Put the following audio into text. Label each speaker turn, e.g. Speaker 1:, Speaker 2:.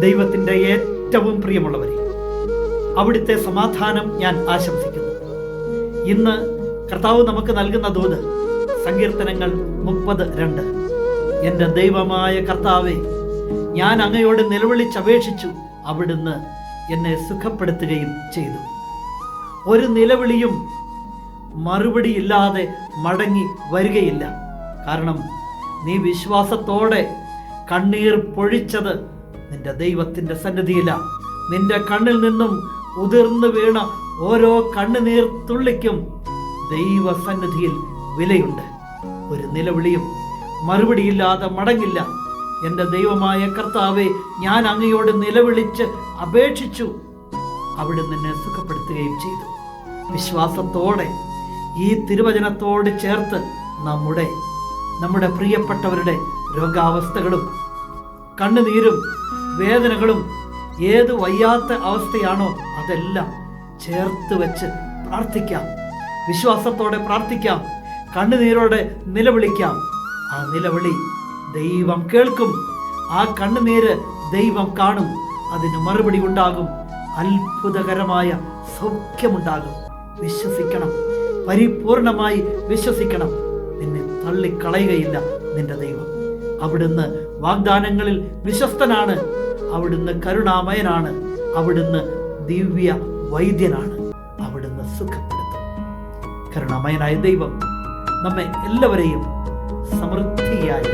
Speaker 1: ദൈവത്തിന്റെ ഏറ്റവും പ്രിയമുള്ളവരെ അവിടുത്തെ സമാധാനം ഞാൻ ആശംസിക്കുന്നു. ഇന്ന് കർത്താവ് നമുക്ക് നൽകുന്ന ദൂത് സങ്കീർത്തനങ്ങൾ മുപ്പത് രണ്ട്. എന്റെ ദൈവമായ കർത്താവെ ഞാൻ അങ്ങയോട് നിലവിളിച്ചപേക്ഷിച്ചു അവിടുന്ന് എന്നെ സുഖപ്പെടുത്തുകയും ചെയ്തു. ഒരു നിലവിളിയും മറുപടിയില്ലാതെ മടങ്ങി വരികയില്ല. കാരണം നീ വിശ്വാസത്തോടെ കണ്ണീർ പൊഴിച്ചത് നിന്റെ ദൈവത്തിന്റെ സന്നിധിയില. നിന്റെ കണ്ണിൽ നിന്നും ഉതിർന്നു വീണ ഓരോ കണ്ണുനീർ തുള്ളിക്കും ദൈവ ദൈവസന്നിധിയിൽ വിലയുണ്ട്. ഒരു നിലവിളിയും മറുപടിയില്ലാതെ മടങ്ങില്ല. എന്റെ ദൈവമായ കർത്താവെ ഞാൻ അങ്ങയോട് നിലവിളിച്ച് അപേക്ഷിച്ചു. അവിടെ നിന്നെ സുഖപ്പെടുത്തുകയും ചെയ്തു. വിശ്വാസത്തോടെ ഈ തിരുവചനത്തോട് ചേർത്ത് നമ്മുടെ നമ്മുടെ പ്രിയപ്പെട്ടവരുടെ രോഗാവസ്ഥകളും കണ്ണുനീരും വേദനകളും ഏത് വയ്യാത്ത അവസ്ഥയാണോ അതെല്ലാം ചേർത്ത് വെച്ച് പ്രാർത്ഥിക്കാം. വിശ്വാസത്തോടെ പ്രാർത്ഥിക്കാം. കണ്ണുനീരോടെ നിലവിളിക്കാം. ആ നിലവിളി ദൈവം കേൾക്കും. ആ കണ്ണുനീര് ദൈവം കാണും. അതിന് മറുപടി ഉണ്ടാകും. അത്ഭുതകരമായ സൗഖ്യമുണ്ടാകും. വിശ്വസിക്കണം. പരിപൂർണമായി വിശ്വസിക്കണം. നിന്നെ തള്ളിക്കളയുകയില്ല നിന്റെ ദൈവം. അവിടുന്ന് വാഗ്ദാനങ്ങളിൽ വിശ്വസ്തനാണ്. അവിടുന്ന് കരുണാമയനാണ്. അവിടുന്ന് ദിവ്യ വൈദ്യനാണ്. അവിടുന്ന് സുഖപ്പെടുത്തും. കരുണാമയനായ ദൈവം നമ്മെ എല്ലാവരെയും സമൃദ്ധിയായി